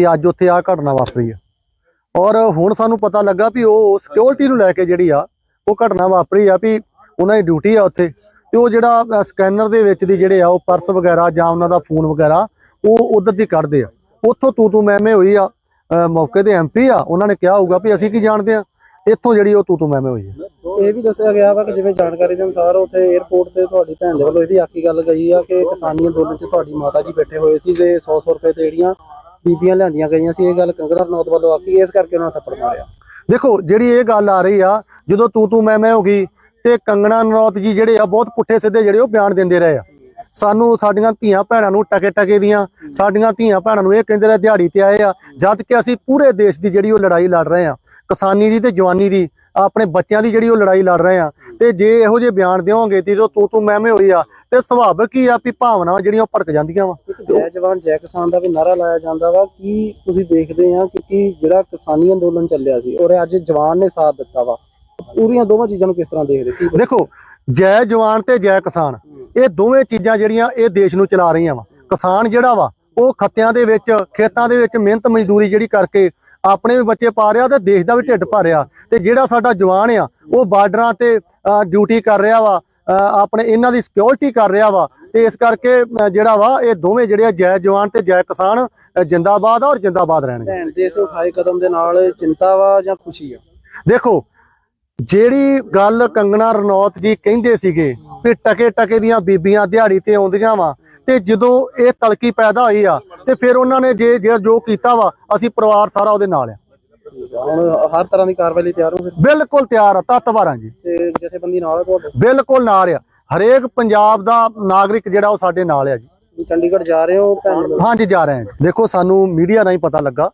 ਵੀ ਅੱਜ ਉੱਥੇ ਆ ਘਟਨਾ ਵਾਪਰੀ ਆ। ਔਰ ਹੁਣ ਸਾਨੂੰ ਪਤਾ ਲੱਗਾ ਵੀ ਉਹ ਸਿਕਿਉਰਿਟੀ ਨੂੰ ਲੈ ਕੇ ਜਿਹੜੀ ਆ, ਉਹ ਘਟਨਾ ਵਾਪਰੀ ਆ ਵੀ ਉਹਨਾਂ ਦੀ ਡਿਊਟੀ ਆ ਉੱਥੇ। ਤੇ ਉਹ ਜਿਹੜਾ ਸਕੈਨਰ ਦੇ ਵਿੱਚ ਦੀ ਜਿਹੜੇ ਆ, ਉਹ ਪਰਸ ਵਗੈਰਾ ਜਾਂ ਉਹਨਾਂ ਦਾ ਫੋਨ ਵਗੈਰਾ, ਉਹ ਉਧਰ ਦੀ ਕੱਢਦੇ ਆ। ਉੱਥੋਂ ਤੂੰ ਤੂੰ ਮੈਂ ਹੋਈ ਆ ਮੌਕੇ ਦੇ ਐਮਪੀ ਆ, ਉਹਨਾਂ ਨੇ ਕਿਹਾ ਹੋਊਗਾ ਵੀ ਅਸੀਂ ਕੀ ਜਾਣਦੇ ਆ? ਇੱਥੋਂ ਜਿਹੜੀ ਉਹ ਤੂੰ ਤੂੰ ਮੈਂ ਹੋਈ ਆ। ਇਹ ਵੀ ਦੱਸਿਆ ਗਿਆ ਵਾ ਕਿ ਜਿਵੇਂ ਜਾਣਕਾਰੀ ਦੇ ਅਨੁਸਾਰ ਉੱਥੇ 에ਅਰਪੋਰਟ ਤੇ ਤੁਹਾਡੀ ਭੈਣ ਦੇ ਵੱਲੋਂ ਇਹਦੀ ਆਖੀ ਗੱਲ ਗਈ ਆ ਕਿ ਕਿਸਾਨੀ ਅੰਦੋਲਨ 'ਚ ਤੁਹਾਡੀ ਮਾਤਾ ਜੀ ਬੈਠੇ ਹੋਏ ਸੀ ਤੇ 100 100 ਰੁਪਏ ਤੇ ਜਿਹੜੀਆਂ ਬੀਬੀਆਂ ਲਿਆਂਦੀਆਂ ਗਈਆਂ ਸੀ, ਇਹ ਗੱਲ ਕੰਗਨਾ ਰਣੌਤ ਵੱਲੋਂ ਆਖੀ ਇਸ ਕਰਕੇ ਉਹਨਾਂ ਨੇ ਥੱਪੜ ਮਾਰਿਆ। ਦੇਖੋ, ਜਿਹੜੀ ਇਹ ਗੱਲ ਆ ਰਹੀ ਆ, ਜਦੋਂ ਤੂੰ ਤੂੰ ਮੈਂ ਮੈਂ ਹੋ ਗਈ, ਤੇ ਕੰਗਣਾ ਨਰੌਤ ਜੀ ਜਿਹੜੇ ਆ, ਬਹੁਤ ਪੁੱਠੇ ਸਿੱਧੇ ਜਿਹੜੇ ਉਹ ਬਿਆਨ ਦਿੰਦੇ ਰਹੇ ਆ। ਸਾਨੂੰ ਸਾਡੀਆਂ ਧੀਆਂ ਭੈਣਾਂ ਨੂੰ ਟਕੇ ਟਕੇ ਦੀਆਂ, ਸਾਡੀਆਂ ਧੀਆਂ ਭੈਣਾਂ ਨੂੰ ਇਹ ਕਹਿੰਦੇ ਰਹੇ, ਦਿਹਾੜੀ ਤੇ ਆਏ ਆ, ਜਦ ਕਿ ਅਸੀਂ ਪੂਰੇ ਦੇਸ਼ ਦੀ ਜਿਹੜੀ ਉਹ ਲੜਾਈ ਲੜ ਰਹੇ ਆ, ਕਿਸਾਨੀ ਦੀ ਤੇ ਜਵਾਨੀ ਦੀ ਆਪਣੇ ਬੱਚਿਆਂ ਦੀ ਜਿਹੜੀ ਉਹ ਲੜਾਈ ਲੜ ਰਹੇ ਆ। ਤੇ ਜੇ ਇਹੋ ਜਿਹੇ ਬਿਆਨ ਦਿਓਗੇ ਤੇ ਤੂੰ ਤੂੰ ਮੈਂ ਮੈਂ ਹੋਈ ਆ ਤੇ ਸੁਭਾਵਿਕ ਹੀ ਆ ਵੀ ਭਾਵਨਾਵਾਂ ਜਿਹੜੀਆਂ ਉਹ ਭੜਕ ਜਾਂਦੀਆਂ ਵਾ? ਜੈ ਜਵਾਨ ਜੈ ਕਿਸਾਨ ਦਾ ਵੀ ਨਾਰਾ ਲਾਇਆ ਜਾਂਦਾ ਵਾ ਕੀ ਤੁਸੀਂ ਦੇਖਦੇ ਆ ਕਿ ਜਿਹੜਾ ਕਿਸਾਨੀ ਅੰਦੋਲਨ ਚੱਲਿਆ ਸੀ ਔਰ ਅੱਜ ਜਵਾਨ ਨੇ ਸਾਥ ਦਿੱਤਾ ਵਾ। ਪੂਰੀਆਂ ਦੋਵਾਂ ਚੀਜ਼ਾਂ ਨੂੰ ਕਿਸ ਤਰ੍ਹਾਂ ਦੇਖਦੇ? ਕੀ ਦੇਖੋ ਜੈ ਜਵਾਨ ਤੇ ਜੈ ਕਿਸਾਨ ਇਹ ਦੋਵੇਂ ਚੀਜ਼ਾਂ ਜਿਹੜੀਆਂ ਇਹ ਦੇਸ਼ ਨੂੰ ਚਲਾ ਰਹੀਆਂ ਵਾ। ਕਿਸਾਨ ਜਿਹੜਾ ਵਾ ਉਹ ਖੱਤਿਆਂ ਦੇ ਵਿੱਚ ਖੇਤਾਂ ਦੇ ਵਿੱਚ ਮਿਹਨਤ ਮਜ਼ਦੂਰੀ ਜਿਹੜੀ ਕਰਕੇ ਆਪਣੇ ਵੀ ਬੱਚੇ ਪਾ ਰਿਹਾ ਤੇ ਦੇਸ਼ ਦਾ ਵੀ ਢਿੱਡ ਭਰ ਰਿਹਾ। ਤੇ ਜਿਹੜਾ ਸਾਡਾ ਜਵਾਨ ਆ ਉਹ ਬਾਰਡਰਾਂ ਤੇ ਡਿਊਟੀ ਕਰ ਰਿਹਾ ਵਾ ਆਪਣੇ ਇਹਨਾਂ ਦੀ ਸਿਕਿਉਰਿਟੀ ਕਰ ਰਿਹਾ ਵਾ। ਤੇ ਇਸ ਕਰਕੇ ਜਿਹੜਾ ਵਾ ਇਹ ਦੋਵੇਂ ਜਿਹੜੇ ਆ ਜੈ ਜਵਾਨ ਤੇ ਜੈ ਕਿਸਾਨ ਜਿੰਦਾਬਾਦ ਔਰ ਜਿੰਦਾਬਾਦ ਰਹਿਣਗੇ। ਭੈਣ ਦੇ ਇਸ ਉਠਾਏ ਕਦਮ ਦੇ ਨਾਲ ਚਿੰਤਾ ਵਾ ਜਾਂ ਖੁਸ਼ੀ ਆ? ਦੇਖੋ ਜਿਹੜੀ ਗੱਲ ਕੰਗਣਾ ਰਣੌਤ ਜੀ ਕਹਿੰਦੇ ਸੀਗੇ ਵੀ ਟਕੇ ਟਕੇ ਦੀਆਂ ਬੀਬੀਆਂ ਦਿਹਾੜੀ ਤੇ ਆਉਂਦੀਆਂ ਵਾ। ਤੇ ਜਦੋਂ ਇਹ ਤਲਕੀ ਪੈਦਾ ਹੋਈ ਆ ਤੇ ਫਿਰ ਉਹਨਾਂ ਨੇ ਜੇ ਜੇ ਜੋ ਕੀਤਾ ਵਾ ਅਸੀਂ ਪਰਿਵਾਰ ਸਾਰਾ ਉਹਦੇ ਨਾਲ ਆ। ਹੁਣ ਹਰ ਤਰ੍ਹਾਂ ਦੀ ਕਾਰਵਾਈ ਲਈ ਤਿਆਰ ਹੋ ਫਿਰ? ਬਿਲਕੁਲ ਤਿਆਰ ਆ ਤਤਵਾਰਾਂ ਜੀ। ਤੇ ਜਥੇਬੰਦੀ ਨਾਲ ਆ ਤੁਹਾਡੇ? ਬਿਲਕੁਲ ਨਾਲ ਆ। ਹਰੇਕ ਪੰਜਾਬ ਦਾ ਨਾਗਰਿਕ ਜਿਹੜਾ ਉਹ ਸਾਡੇ ਨਾਲ ਆ ਜੀ। ਚੰਡੀਗੜ੍ਹ ਜਾ ਰਹੇ ਹੋ ਭੈਣ ਨੂੰ ਹਾਂਜੀ ਜਾ ਰਹੇ ਹਾਂ ਜੀ। ਦੇਖੋ ਸਾਨੂੰ ਮੀਡੀਆ ਰਾਹੀਂ ਪਤਾ ਲੱਗਾ।